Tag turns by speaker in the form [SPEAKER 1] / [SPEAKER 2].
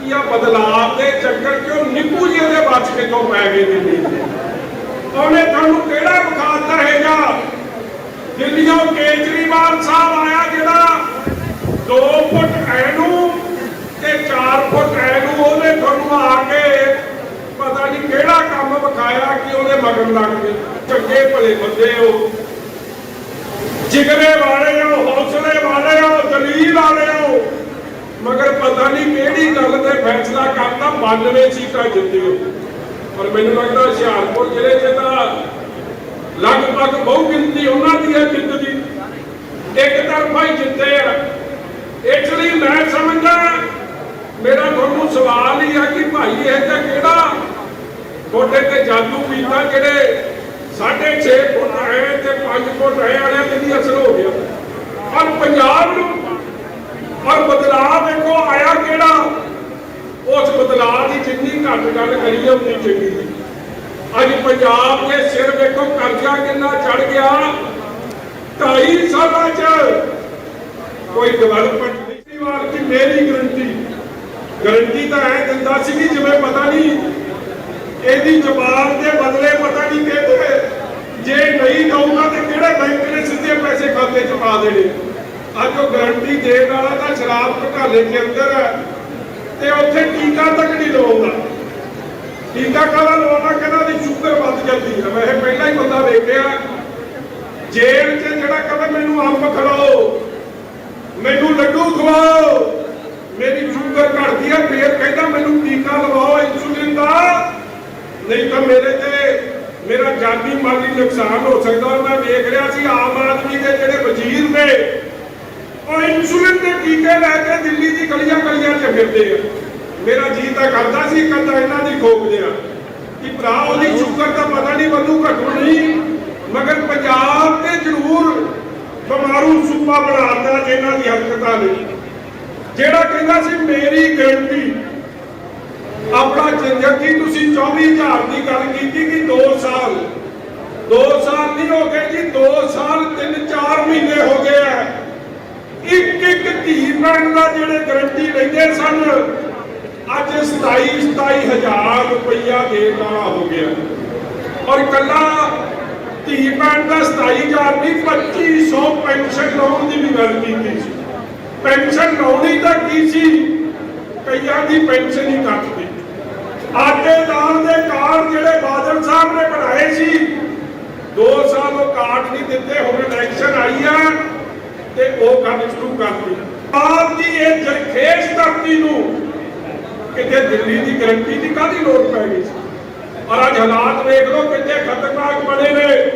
[SPEAKER 1] ਕਿ ਆ ਬਦਲਾਅ ਦੇ ਚੱਕਰ ਕਿਉਂ ਨਿੱਕੂ ਜੀ ਦੇ ਬਚ ਕਿੱਥੋਂ ਪੈ ਗਏ ਦਿੱਲੀ ਉਹਨੇ ਤੁਹਾਨੂੰ ਕਿਹੜਾ ਵਿਖਾਤਾ ਹੈਗਾ ਦਿੱਲੀੋਂ ਕੇਜਰੀਵਾਲ ਸਾਹਿਬ ਆਇਆ ਜਿਹੜਾ 2 ਫੁੱਟ ਐਨੂੰ ਤੇ 4 ਫੁੱਟ ਐਨੂੰ ਉਹਨੇ ਤੁਹਾਨੂੰ ਆ ਕੇ ਪਤਾ ਨਹੀਂ ਕਿਹੜਾ ਕੰਮ ਵਿਖਾਇਆ ਕਿ ਉਹਦੇ ਮਗਰ ਲੱਗ ਗਏ ਚੰਗੇ ਭਲੇ ਬੰਦੇ ਹੋ। ਜਿਗਰੇ ਵਾਲੇ ਹੋ ਹੌਸਲੇ ਵਾਲੇ ਹੋ ਦਲੀਲ ਵਾਲੇ ਹੋ ਮਗਰ ਪਤਾ ਨਹੀਂ ਕਿਹੜੀ ਗੱਲ ਤੇ ਫੈਸਲਾ ਕਰਤਾ 92 ਸੀਟਾਂ ਜਿੱਤੇ ਪਰ ਮੈਨੂੰ ਲੱਗਦਾ ਹੁਸ਼ਿਆਰਪੁਰ ਜ਼ਿਲ੍ਹੇ 'ਚ ਤਾਂ ਲਗਭਗ ਬਹੁ ਗਿਣਤੀ ਉਹਨਾਂ ਦੀ ਹੈ ਜਿੱਤ ਇੱਕ ਤਰਫਾ ਹੀ ਜਿੱਤੇ ਆ। ਇਸ ਲਈ ਮੈਂ ਸਮਝਦਾ, ਮੇਰਾ ਤੁਹਾਨੂੰ ਸਵਾਲ ਹੀ ਹੈ ਕਿ ਭਾਈ ਇਹ ਤਾਂ ਕਿਹੜਾ ਤੁਹਾਡੇ ਤੇ ਜਾਦੂ ਕੀਤਾ, ਜਿਹੜੇ 6.5 ਫੁੱਟ ਆਏ ਤੇ 5 ਫੁੱਟ ਆਏ ਵਾਲਿਆਂ ਤੇ ਵੀ ਅਸਰ ਹੋ ਗਿਆ ਔਰ ਪੰਜਾਬ ਨੂੰ ਔਰ ਬਦਲਾਅ ਦੇਖੋ ਆਇਆ ਕਿਹੜਾ? ਉਸ ਬਦਲਾਅ ਦੀ ਜਿੰਨੀ ਘੱਟ ਗੱਲ ਕਰੀਏ ਉਨੀ ਚੰਗੀ। ਸੀ ਅੱਜ ਪੰਜਾਬ ਦੇ ਸਿਰ ਵੇਖੋ ਕਰਜ਼ਾ ਕਿੰਨਾ ਚੜ ਗਿਆ? ਢਾਈ ਸਾਲਾਂ ਚ ਕੋਈ ਡਿਵੈਲਪਮੈਂਟ ਨਹੀਂ ਵਾਰ ਕਿ ਮੇਰੀ ਗਰੰਟੀ ਗਰੰਟੀ ਤਾਂ ਐ ਦਿੰਦਾ ਸੀ ਕਿ ਜਿਵੇਂ ਪਤਾ ਨਹੀਂ, ਇਹਦੀ ਜਵਾਬ ਦੇ ਬਦਲੇ ਪਤਾ ਨਹੀਂ ਕਹਿੰਦੇ। ਜੇ ਨਹੀਂ ਦਊਗਾ ਤੇ ਕਿਹੜੇ ਬੈਂਕ ਨੇ ਸਿੱਧੇ ਪੈਸੇ ਖਾਤੇ 'ਚ ਪਾ ਦੇਣੇ? ਅੱਜ ਉਹ ਗਰੰਟੀ ਦੇਣ ਵਾਲਾ ਤਾਂ ਸ਼ਰਾਬ ਘੁਟਾਲੇ ਦੇ ਅੰਦਰ ਹੈ ਤੇ ਉੱਥੇ ਟੀਕਾ ਤੱਕ ਨਹੀਂ ਲਵਾਉਂਦਾ। ਟੀਕਾ ਕਾਹਦਾ ਲਵਾਉਣਾ ਕਹਿੰਦਾ ਦੀ ਸ਼ੂਗਰ ਵੱਧ ਜਾਂਦੀ ਹੈ। ਮੈਂ ਇਹ ਪਹਿਲਾਂ ਹੀ ਬੰਦਾ ਵੇਖਿਆ ਜੇਲ੍ਹ 'ਚ ਜਿਹੜਾ ਕਹਿੰਦਾ, ਮੈਨੂੰ ਅੰਬ ਖਿਲਾਓ ਮੈਨੂੰ ਲੱਡੂ ਖਵਾਓ, ਮੇਰੀ ਸ਼ੂਗਰ ਘਟਦੀ ਹੈ, ਫੇਰ ਕਹਿੰਦਾ, ਮੈਨੂੰ ਟੀਕਾ ਲਵਾਓ ਇਨਸੂਲਿਨ ਦਾ। ਨਹੀਂ ਤਾਂ ਮੇਰੇ ਤੇ ਮੇਰਾ ਜਾਨੀ ਮਾਲੀ ਨੁਕਸਾਨ ਹੋ ਸਕਦਾ। ਮੈਂ ਵੇਖ ਰਿਹਾ ਸੀ, ਆਮ ਆਦਮੀ ਦੇ ਜਿਹੜੇ ਵਜ਼ੀਰ ਨੇ, ਉਹ ਇਨਸੂਲਿਨ ਟੀਕੇ ਲੈ ਕੇ ਦਿੱਲੀ ਦੀ ਗਲੀਆਂ ਗਲੀਆਂ 'ਚ ਫਿਰਦੇ ਆ। ਮੇਰਾ ਜੀ ਤਾਂ ਕਰਦਾ ਸੀ ਕੰਦਾ ਇਹਨਾਂ ਦੀ ਖੋਕ ਦਿਆ ਕਿ ਭਰਾ ਉਹਦੀ ਸ਼ੂਗਰ ਤਾਂ ਪਤਾ ਨਹੀਂ ਵਧੂ ਘਟੂ ਨਹੀਂ ਮਗਰ ਪੰਜਾਬ ਤੇ ਜ਼ਰੂਰ ਬਿਮਾਰੂ ਸੂਬਾ ਬਣਾਤਾ ਜਿਨ੍ਹਾਂ ਦੀ ਹਰਕਤਾਂ ਨੇ। ਜਿਹੜਾ ਕਹਿੰਦਾ ਸੀ ਮੇਰੀ ਗਰੰਟੀ ਆਪਣਾ ਜ਼ਿੰਦਗੀ ਤੁਸੀਂ 24000 ਦੀ ਗੱਲ ਕੀਤੀ ਕਿ 2 ਸਾਲ 2 ਸਾਲ ਨਹੀਂ ਹੋ ਗਏ ਜੀ 2 ਸਾਲ 3-4 ਮਹੀਨੇ ਹੋ ਗਏ ਆ। ਧੀ ਦਾ ਜਿਹੜੇ ਗਰੰਟੀ ਲੈਂਦੇ ਸਨ, ਅੱਜ 27 27000 ਰੁਪਈਆ ਦੇਣ ਵਾਲਾ ਹੋ ਗਿਆ। ਔਰ ਕੱਲਾ ਧੀ ਦਾ 27000 ਨਹੀਂ 2500 ਪੈਨਸ਼ਨ ਲਾਉਣ ਦੀ ਵੀ ਗੱਲ ਕੀਤੀ ਸੀ। ਪੈਨਸ਼ਨ ਲਾਉਣੀ ਤਾਂ ਕੀ ਸੀ? ਕਈਆਂ ਦੀ ਪੈਨਸ਼ਨ ਹੀ ਕੱਟਦੀ ਆਟੇ ਦਾਲ ਦੇ ਕਾਰਡ ਜਿਹੜੇ ਬਾਦਲ ਸਾਹਿਬ ਨੇ ਬਣਾਏ ਸੀ 2 ਸਾਲ ਉਹ ਕਾਰਡ ਨਹੀਂ ਦਿੱਤੇ, ਹੁਣ ਇਲੈਕਸ਼ਨ ਆਈ ਆ ਤੇ ਉਹ ਕੰਮ ਸ਼ੁਰੂ ਕਰ ਕਰਤੀ ਆਪ ਦੀ ਇਹ ਜਰਖੇਸ ਧਰਤੀ ਨੂੰ ਕਿਤੇ ਦਿੱਲੀ ਦੀ ਗਰੰਟੀ ਦੀ ਕਾਹਦੀ ਲੋੜ ਪੈ ਗਈ ਸੀ? ਔਰ ਅੱਜ ਹਾਲਾਤ ਵੇਖ ਲਓ ਕਿੰਨੇ ਖਤਰਨਾਕ ਬਣੇ ਨੇ।